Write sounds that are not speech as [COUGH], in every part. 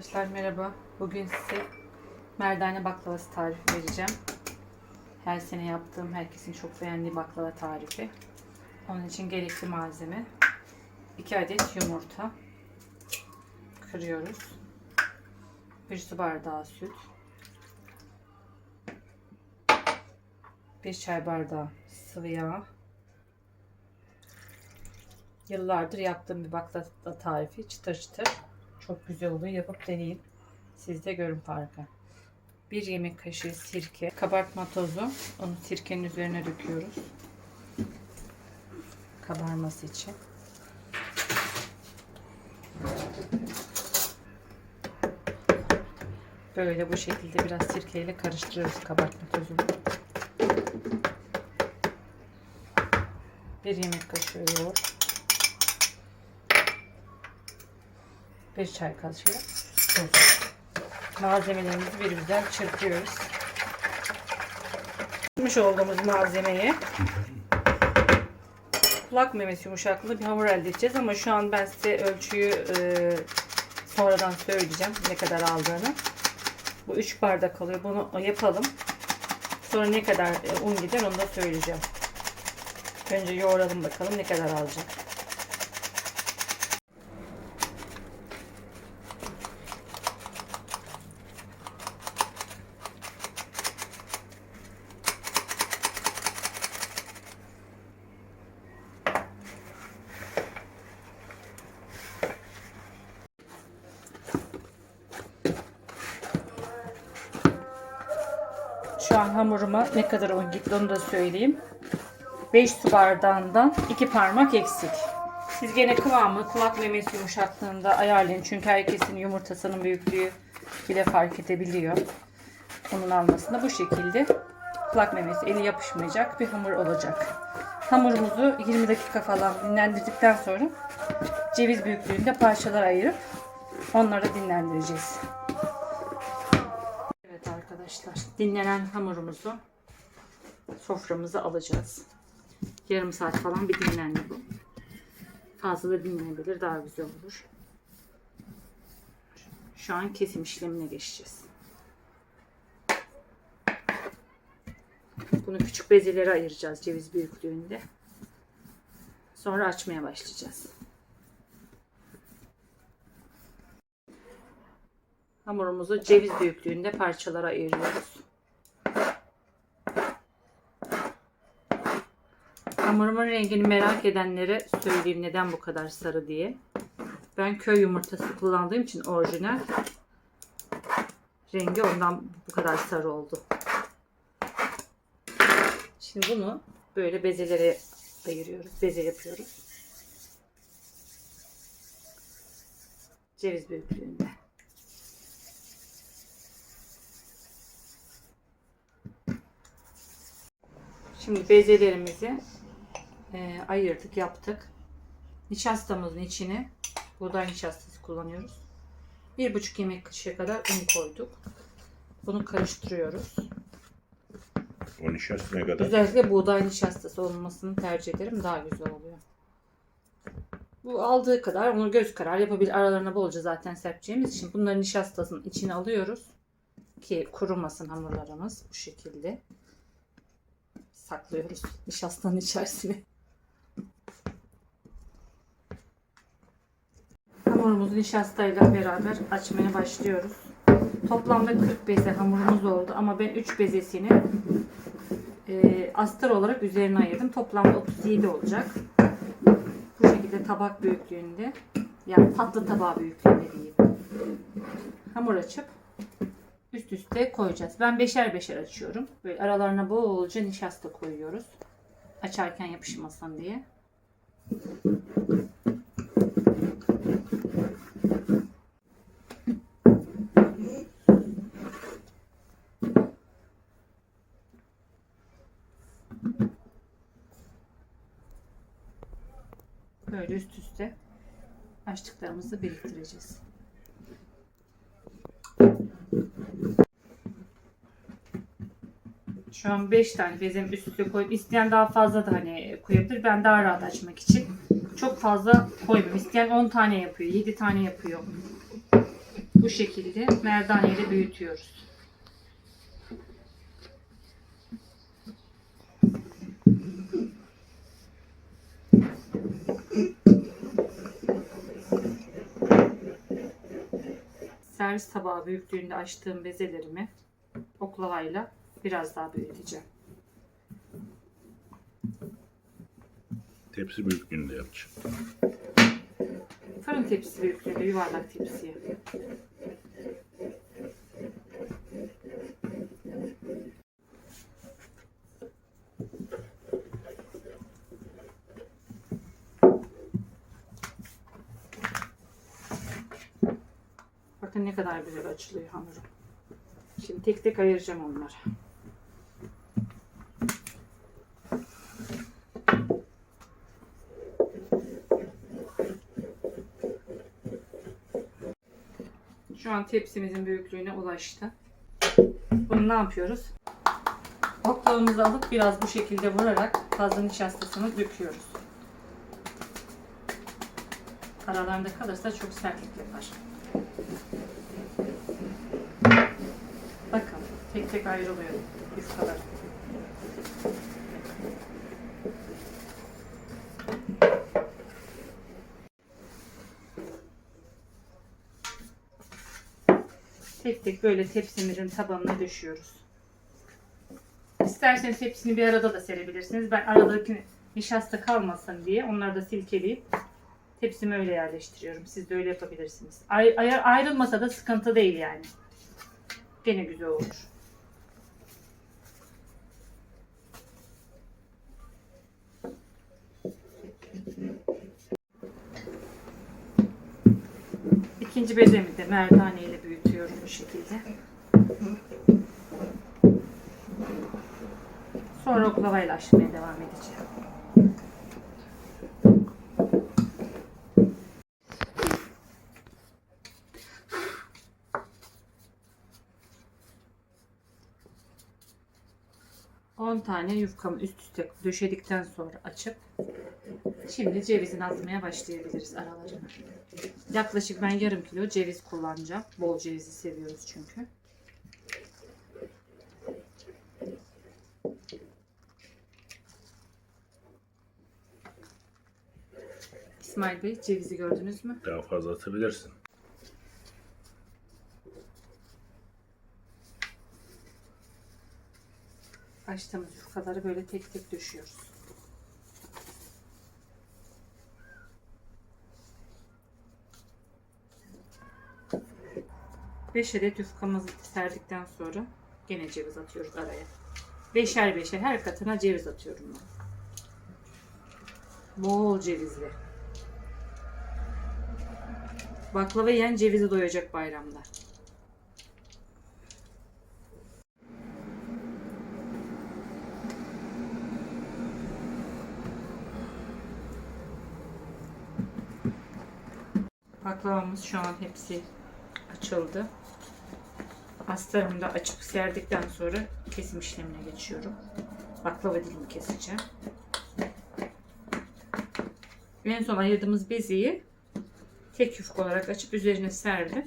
Arkadaşlar merhaba. Bugün size merdane baklavası tarifi vereceğim. Her sene yaptığım, herkesin çok beğendiği baklava tarifi. Onun için gerekli malzeme 2 adet yumurta kırıyoruz. 1 su bardağı süt. 1 çay bardağı sıvı yağ. Yıllardır yaptığım bir baklava tarifi. Çıtır çıtır. Çok güzel oluyor. Yapıp deneyin. Siz de görün farkı. Bir yemek kaşığı sirke, kabartma tozu. Onu sirkenin üzerine döküyoruz. Kabarması için. Böyle bu şekilde biraz sirkeyle karıştırıyoruz kabartma tozunu. Bir yemek kaşığı yoğurt. Bir çay kaşığı tuz. Malzemelerimizi bir güzel çırpıyoruz. Yapmış olduğumuz malzemeyi kulak memesi yumuşaklığı bir hamur elde edeceğiz ama şu an ben size ölçüyü e, sonradan söyleyeceğim ne kadar aldığını. Bu 3 bardak alıyor. Bunu yapalım. Sonra ne kadar e, un gider onu da söyleyeceğim. Önce yoğuralım bakalım ne kadar alacak. Hamuruma ne kadar un gitti onu da söyleyeyim. 5 su bardağından 2 parmak eksik. Siz gene kıvamı kulak memesi yumuşaklığında ayarlayın. Çünkü herkesin yumurtasının büyüklüğü bile fark edebiliyor. Onun almasında bu şekilde kulak memesi eli yapışmayacak bir hamur olacak. Hamurumuzu 20 dakika falan dinlendirdikten sonra ceviz büyüklüğünde parçalar ayırıp onları dinlendireceğiz. Arkadaşlar dinlenen hamurumuzu soframıza alacağız. Yarım saat falan bir dinlendi bu. Fazla da dinlenebilir daha güzel olur. Şu an kesim işlemine geçeceğiz. Bunu küçük bezelere ayıracağız ceviz büyüklüğünde. Sonra açmaya başlayacağız. Hamurumuzu ceviz büyüklüğünde parçalara ayırıyoruz. Hamurumun rengini merak edenlere söyleyeyim neden bu kadar sarı diye. Ben köy yumurtası kullandığım için orijinal. Rengi ondan bu kadar sarı oldu. Şimdi bunu böyle bezelere ayırıyoruz. Beze yapıyoruz. Ceviz büyüklüğünde. Şimdi bezelerimizi e, ayırdık, yaptık. Nişastamızın içine buğday nişastası kullanıyoruz. Bir buçuk yemek kaşığı kadar un koyduk. Bunu karıştırıyoruz. O nişasta ne kadar? Özellikle buğday nişastası olmasını tercih ederim. Daha güzel oluyor. Bu aldığı kadar onu göz karar yapabilir. Aralarına bolca zaten serpeceğimiz için bunların nişastasının içine alıyoruz. Ki kurumasın hamurlarımız bu şekilde. Saklıyoruz nişastanın içerisine. Hamurumuzu nişastayla beraber açmaya başlıyoruz. Toplamda 40 beze hamurumuz oldu ama ben 3 bezesini e, astar olarak üzerine ayırdım. Toplamda 37 olacak. Bu şekilde tabak büyüklüğünde yani tatlı tabağı büyüklüğünde diyeyim. Hamur açıp üst üste koyacağız. Ben beşer beşer açıyorum. Böyle aralarına bolca nişasta koyuyoruz. Açarken yapışmasın diye. Böyle üst üste açtıklarımızı biriktireceğiz. Şu an 5 tane bezem üst üste koyup isteyen daha fazla da hani koyabilir. Ben daha rahat açmak için çok fazla koymuyorum. İsteyen 10 tane yapıyor, 7 tane yapıyor. bu şekilde merdane ile büyütüyoruz. Servis tabağı büyüklüğünde açtığım bezelerimi oklavayla biraz daha büyüteceğim. Tepsi büyüklüğünde yapacağım. Fırın tepsisi büyüklüğünde yuvarlak tepsiye. Bakın ne kadar güzel açılıyor hamurum. Şimdi tek tek ayıracağım onları. Şu an tepsimizin büyüklüğüne ulaştı. Bunu ne yapıyoruz? Oklavamızı alıp biraz bu şekilde vurarak fazla nişastasını döküyoruz. Aralarında kalırsa çok sertlik yapar. Bakın tek tek ayrılıyor yufkalar. Tek tek böyle tepsimizin tabanına döşüyoruz. İsterseniz hepsini bir arada da serebilirsiniz. Ben aradaki nişasta kalmasın diye onları da silkeleyip tepsime öyle yerleştiriyorum. Siz de öyle yapabilirsiniz. Ay- ayar- ayrılmasa da sıkıntı değil yani. Gene güzel olur. İkinci bezemi de merdane ile büyütüyorum bu şekilde. Sonra oklavayla açmaya devam edeceğim. On tane yufkamı üst üste döşedikten sonra açıp şimdi cevizini atmaya başlayabiliriz aralarına. Yaklaşık ben yarım kilo ceviz kullanacağım. Bol cevizi seviyoruz çünkü. İsmail Bey cevizi gördünüz mü? Daha fazla atabilirsin. Açtığımız yufkaları böyle tek tek döşüyoruz. Beş adet yufkamızı serdikten sonra gene ceviz atıyoruz araya. Beşer beşer her katına ceviz atıyorum ben. Bol cevizli. Baklava yiyen cevizi doyacak bayramda. Baklavamız şu an hepsi açıldı. Astarımı da açıp serdikten sonra kesim işlemine geçiyorum. Baklava dilimi keseceğim. En son ayırdığımız beziyi tek yufka olarak açıp üzerine serdim.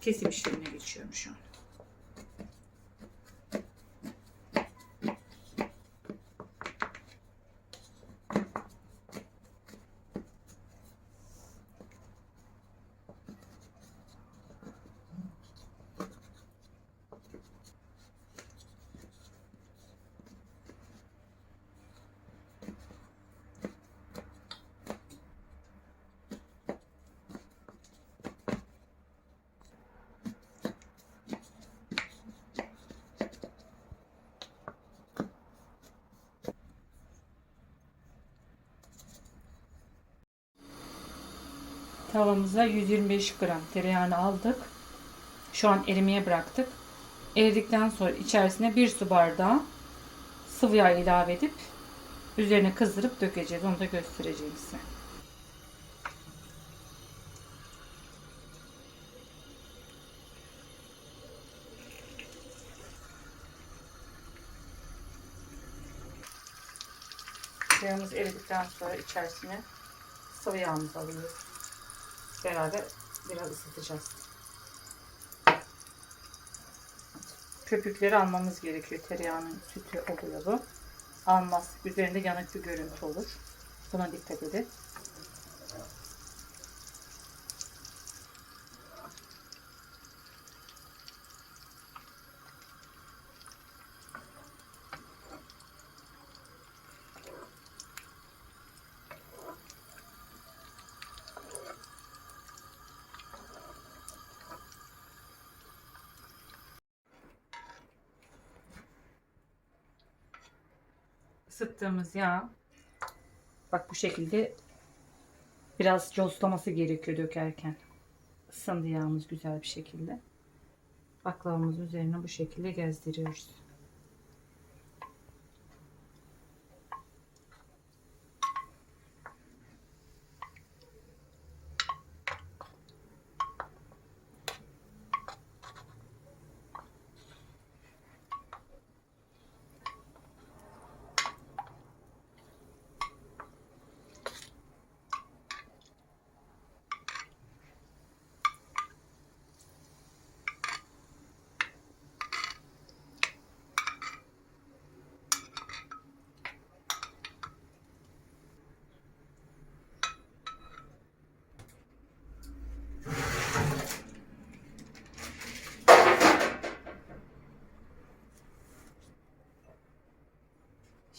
Kesim işlemine geçiyorum şu an. Tavamıza 125 gram tereyağını aldık. Şu an erimeye bıraktık. Eridikten sonra içerisine bir su bardağı sıvı yağ ilave edip üzerine kızdırıp dökeceğiz. Onu da göstereceğim size. Yağımız eridikten sonra içerisine sıvı yağımızı alıyoruz beraber biraz ısıtacağız. Köpükleri almamız gerekiyor. Tereyağının sütü oluyor bu. Almaz. Üzerinde yanık bir görüntü olur. Buna dikkat edin. Isıttığımız yağ bak bu şekilde biraz coslaması gerekiyor dökerken. Isındı yağımız güzel bir şekilde. Baklavamızın üzerine bu şekilde gezdiriyoruz.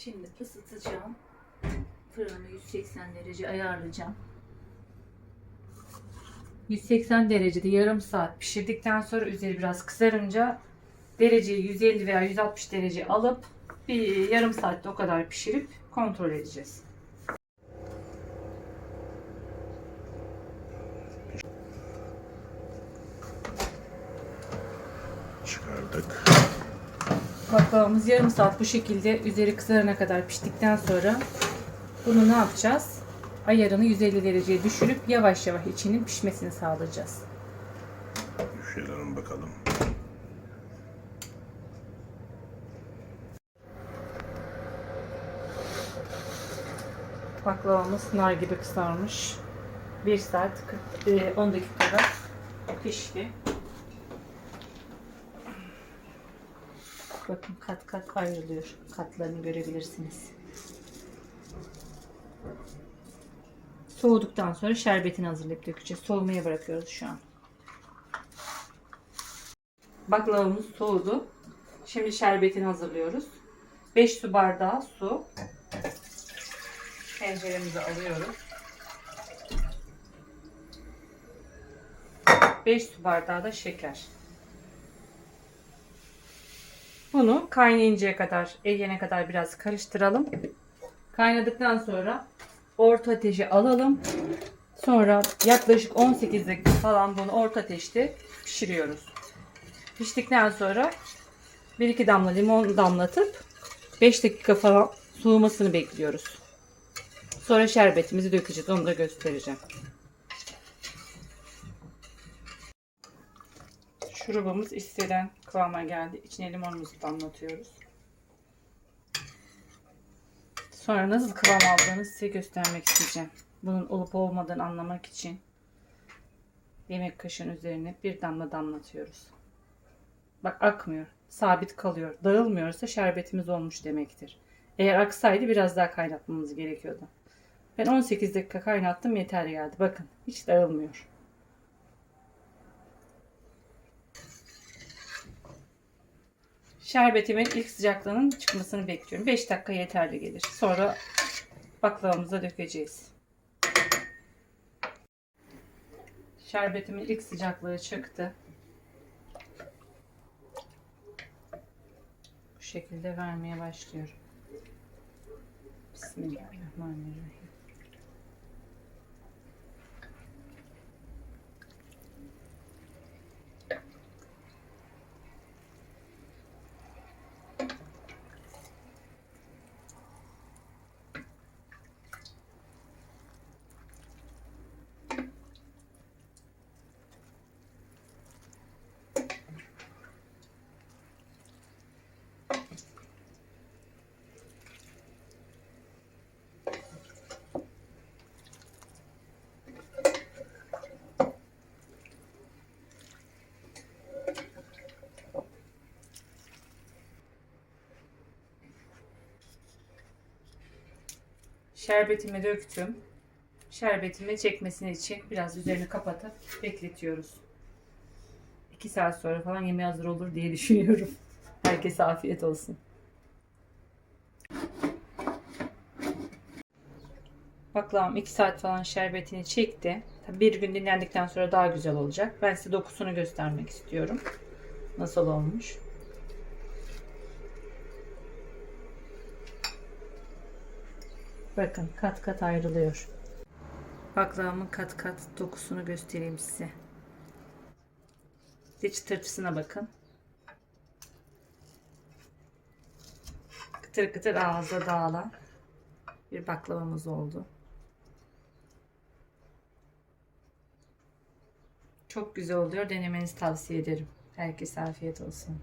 Şimdi ısıtacağım. Fırını 180 derece ayarlayacağım. 180 derecede yarım saat pişirdikten sonra üzeri biraz kızarınca dereceyi 150 veya 160 derece alıp bir yarım saatte o kadar pişirip kontrol edeceğiz. Çıkardık. Baklavamız yarım saat bu şekilde üzeri kızarana kadar piştikten sonra bunu ne yapacağız? Ayarını 150 dereceye düşürüp yavaş yavaş içinin pişmesini sağlayacağız. Üşüyelim bakalım. Baklavamız nar gibi kızarmış. 1 saat 40, e, 10 dakikada pişti. Bakın kat kat ayrılıyor. Katlarını görebilirsiniz. Soğuduktan sonra şerbetini hazırlayıp dökeceğiz. Soğumaya bırakıyoruz şu an. Baklavamız soğudu. Şimdi şerbetini hazırlıyoruz. 5 su bardağı su. Tenceremize alıyoruz. 5 su bardağı da şeker. Bunu kaynayıncaya kadar, eriyene kadar biraz karıştıralım. Kaynadıktan sonra orta ateşe alalım. Sonra yaklaşık 18 dakika falan bunu orta ateşte pişiriyoruz. Piştikten sonra 1-2 damla limon damlatıp 5 dakika falan soğumasını bekliyoruz. Sonra şerbetimizi dökeceğiz. Onu da göstereceğim. Şurubumuz istenen kıvama geldi. İçine limonumuzu damlatıyoruz. Sonra nasıl kıvam aldığını size göstermek isteyeceğim. Bunun olup olmadığını anlamak için yemek kaşığının üzerine bir damla damlatıyoruz. Bak akmıyor. Sabit kalıyor. Dağılmıyorsa şerbetimiz olmuş demektir. Eğer aksaydı biraz daha kaynatmamız gerekiyordu. Ben 18 dakika kaynattım yeterli geldi. Bakın hiç dağılmıyor. Şerbetimin ilk sıcaklığının çıkmasını bekliyorum. 5 dakika yeterli gelir. Sonra baklavamıza dökeceğiz. Şerbetimin ilk sıcaklığı çıktı. Bu şekilde vermeye başlıyorum. Bismillahirrahmanirrahim. Şerbetimi döktüm. Şerbetimi çekmesini için biraz üzerini kapatıp bekletiyoruz. 2 saat sonra falan yemeği hazır olur diye [LAUGHS] düşünüyorum. Herkese afiyet olsun. Baklavam 2 saat falan şerbetini çekti. Tabii bir gün dinlendikten sonra daha güzel olacak. Ben size dokusunu göstermek istiyorum. Nasıl olmuş. Bakın kat kat ayrılıyor. Baklavamın kat kat dokusunu göstereyim size. Bir çıtırtısına bakın. Kıtır kıtır ağızda dağılan bir baklavamız oldu. Çok güzel oluyor. Denemenizi tavsiye ederim. Herkese afiyet olsun.